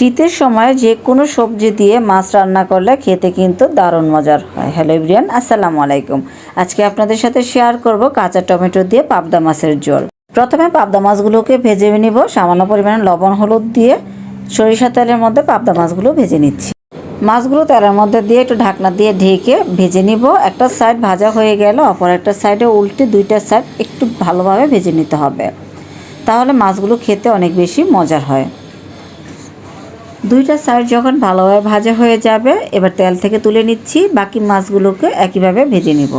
শীতের সময় যে কোনো সবজি দিয়ে মাছ রান্না করলে খেতে কিন্তু দারুণ মজার হয়। হ্যালো ইব্রিয়ান আসসালামু আলাইকুম। আজকে আপনাদের সাথে শেয়ার করব কাঁচা টমেটো দিয়ে পাবদা মাছের ঝোল। প্রথমে পাবদা মাছগুলোকে ভেজে নিব। সামান্য পরিমাণে লবণ, হলুদ দিয়ে সরিষা তেলের মধ্যে পাবদা মাছগুলো ভেজে নিচ্ছি। মাছগুলো তেলের মধ্যে দিয়ে একটু ঢাকনা দিয়ে ঢেকে ভেজে নিব। একটা সাইড ভাজা হয়ে গেল অপর একটা সাইডে উল্টে দুইটা সাইড একটু ভালোভাবে ভেজে নিতে হবে। তাহলে মাছগুলো খেতে অনেক বেশি মজার হয়। দুইটা সাইড যখন ভালোভাবে ভাজা হয়ে যাবে, এবার তেল থেকে তুলে নিচ্ছি, বাকি মাছগুলোকে একইভাবে ভেজে নিব।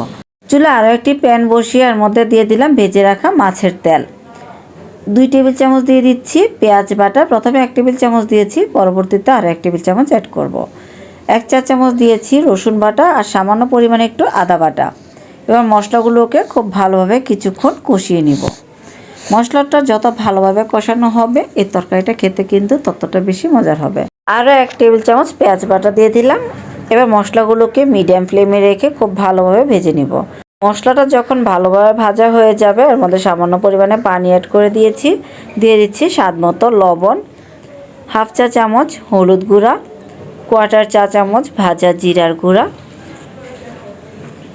চুলে আরও একটি প্যান বসিয়ে এর মধ্যে দিয়ে দিলাম ভেজে রাখা মাছের তেল। দুই টেবিল চামচ দিয়ে দিচ্ছি পেঁয়াজ বাটা, প্রথমে এক টেবিল চামচ দিয়েছি, পরবর্তীতে আরও এক টেবিল চামচ অ্যাড করব। এক চা চামচ দিয়েছি রসুন বাটা আর সামান্য পরিমাণে একটু আদা বাটা। এবার মশলাগুলোকে খুব ভালোভাবে কিছুক্ষণ কষিয়ে নিব। মশলাটা যত ভালোভাবে কষানো হবে, এই তরকারিটা খেতে কিন্তু ততটা বেশি মজার হবে। আরও এক টেবিল চামচ পেঁয়াজ বাটা দিয়ে দিলাম। এবার মশলাগুলোকে মিডিয়াম ফ্লেমে রেখে খুব ভালোভাবে ভেজে নিব। মশলাটা যখন ভালোভাবে ভাজা হয়ে যাবে, এর মধ্যে সামান্য পরিমাণে পানি অ্যাড করে দিয়েছি। দিয়ে দিচ্ছি স্বাদ মতো লবণ, হাফ চা চামচ হলুদ গুঁড়া কোয়ার্টার চা চামচ ভাজা জিরার গুঁড়া।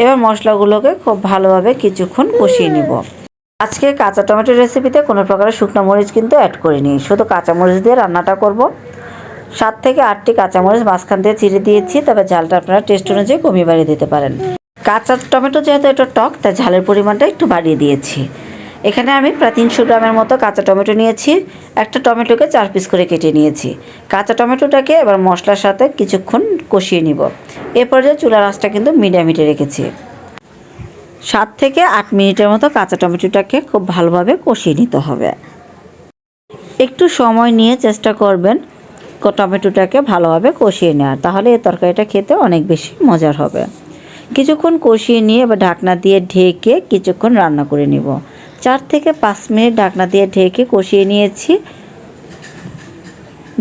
এবার মশলাগুলোকে খুব ভালোভাবে কিছুক্ষণ কষিয়ে নিব। আজকে কাঁচা টমেটোর রেসিপিতে কোনো প্রকারের শুকনো মরিচ কিন্তু অ্যাড করিনি। শুধু কাঁচা মরিচ দিয়ে রান্নাটা করব। সাত থেকে আটটি কাঁচামরিচ মাঝখান দিয়ে চিড়ে দিয়েছি, তবে ঝালটা আপনারা টেস্ট অনুযায়ী কমিয়ে বাড়িয়ে দিতে পারেন। কাঁচা টমেটো যেহেতু এটা টক, তাই ঝালের পরিমাণটা একটু বাড়িয়ে দিয়েছি। এখানে আমি প্রায় তিনশো গ্রামের মতো কাঁচা টমেটো নিয়েছি। একটা টমেটোকে চার পিস করে কেটে নিয়েছি। কাঁচা টমেটোটাকে এবার মশলার সাথে কিছুক্ষণ কষিয়ে নিব। এ পর্যায়ে চুলার আঁচটা কিন্তু মিডিয়াম হিটে রেখেছি। সাত থেকে আট মিনিটের মতো কাঁচা টমেটোটাকে খুব ভালোভাবে কষিয়ে নিতে হবে। একটু সময় নিয়ে চেষ্টা করবেন টমেটোটাকে ভালোভাবে কষিয়ে নেওয়ার, তাহলে এই তরকারিটা খেতে অনেক বেশি মজার হবে। কিছুক্ষণ কষিয়ে নিয়ে এবার ঢাকনা দিয়ে ঢেকে কিছুক্ষণ রান্না করে নিব। চার থেকে পাঁচ মিনিট ঢাকনা দিয়ে ঢেকে কষিয়ে নিয়েছি।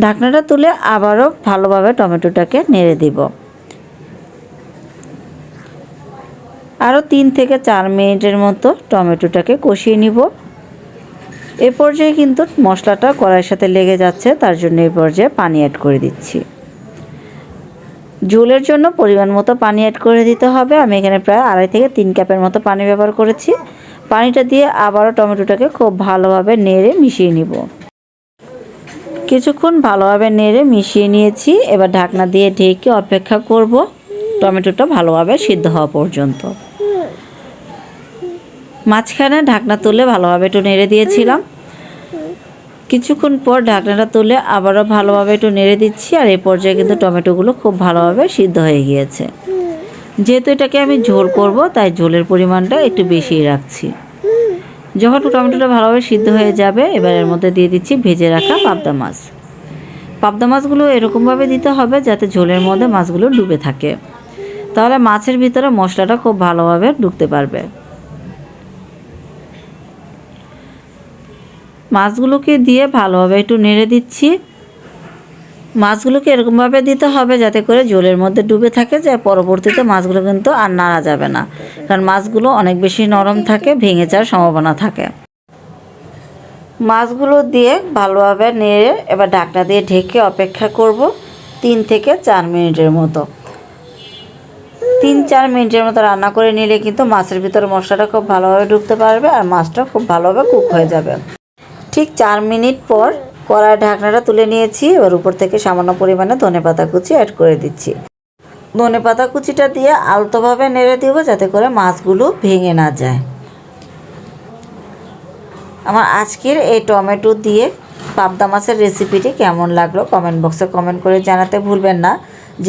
ঢাকনাটা তুলে আবারও ভালোভাবে টমেটোটাকে নেড়ে দিব। আরও তিন থেকে চার মিনিটের মতো টমেটোটাকে কষিয়ে নিব। এ পর্যায়ে কিন্তু মশলাটা কড়াইয়ের সাথে লেগে যাচ্ছে, তার জন্য এই পর্যায়ে পানি অ্যাড করে দিচ্ছি। ঝোলের জন্য পরিমাণ মতো পানি অ্যাড করে দিতে হবে। আমি এখানে প্রায় আড়াই থেকে তিন কাপের মতো পানি ব্যবহার করেছি। পানিটা দিয়ে আবারও টমেটোটাকে খুব ভালোভাবে নেড়ে মিশিয়ে নিব। কিছুক্ষণ ভালোভাবে নেড়ে মিশিয়ে নিয়েছি। এবার ঢাকনা দিয়ে ঢেকে অপেক্ষা করব। টমেটোটা ভালোভাবে সিদ্ধ হওয়া পর্যন্ত। মাঝখানে ঢাকনা তুলে ভালোভাবে একটু নেড়ে দিয়েছিলাম। কিছুক্ষণ পর ঢাকনাটা তুলে আবারও ভালোভাবে একটু নেড়ে দিচ্ছি আর এই পর্যায়ে কিন্তু টমেটোগুলো খুব ভালোভাবে সিদ্ধ হয়ে গিয়েছে। যেহেতু এটাকে আমি ঝোল করব, তাই ঝোলের পরিমাণটা একটু বেশি রাখছি। যখন টমেটোটা ভালোভাবে সিদ্ধ হয়ে যাবে, এবার এর মধ্যে দিয়ে দিচ্ছি ভেজে রাখা পাবদা মাছ। পাবদা মাছগুলো এরকমভাবে দিতে হবে যাতে ঝোলের মধ্যে মাছগুলো ডুবে থাকে। তাহলে মাছের ভিতরে মশলাটা খুব ভালোভাবে ঢুকতে পারবে। মাছগুলোকে দিয়ে ভালোভাবে একটু নেড়ে দিচ্ছি। মাছগুলোকে এরকমভাবে দিতে হবে যাতে করে জলের মধ্যে ডুবে থাকে, যে পরবর্তীতে মাছগুলো কিন্তু আর নাড়া যাবে না। কারণ মাছগুলো অনেক বেশি নরম থাকে, ভেঙে যাওয়ার সম্ভাবনা থাকে। মাছগুলো দিয়ে ভালোভাবে নেড়ে এবার ঢাকনা দিয়ে ঢেকে অপেক্ষা করব তিন থেকে চার মিনিটের মতো। তিন চার মিনিটের মতো রান্না করে নিলে কিন্তু মাছের ভিতরে মশলাটা খুব ভালোভাবে ঢুকতে পারবে আর মাছটা খুব ভালোভাবে কুক হয়ে যাবে। ঠিক চার মিনিট পর কড়াই ঢাকনাটা তুলে নিয়েছি, এবার উপর থেকে সামান্য পরিমাণে ধনে পাতা কুচি অ্যাড করে দিচ্ছি। ধনে পাতা কুচিটা দিয়ে আলতোভাবে নেড়ে দিব যাতে করে মাছগুলো ভেঙে না যায়। আমার আজকের এই টমেটো দিয়ে পাবদা মাছের রেসিপিটি কেমন লাগল কমেন্ট বক্সে কমেন্ট করে জানাতে ভুলবেন না।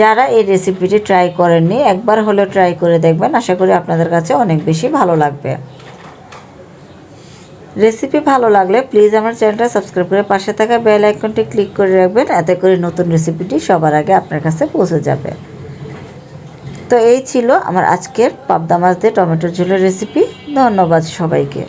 যারা এই রেসিপিটি ট্রাই করেননি, একবার হলেও ট্রাই করে দেখবেন। আশা করি আপনাদের কাছে অনেক বেশি ভালো লাগবে। রেসিপি ভালো লাগলে প্লিজ আমার চ্যানেলটা সাবস্ক্রাইব করে পাশে থাকা বেল আইকনটি ক্লিক করে রাখবেন। এতে করে নতুন রেসিপিটি সবার আগে আপনার কাছে পৌঁছে যাবে। তো এই ছিল আমার আজকের পাবদা মাছ দিয়ে টমেটো ঝোলের রেসিপি ধন্যবাদ সবাইকে।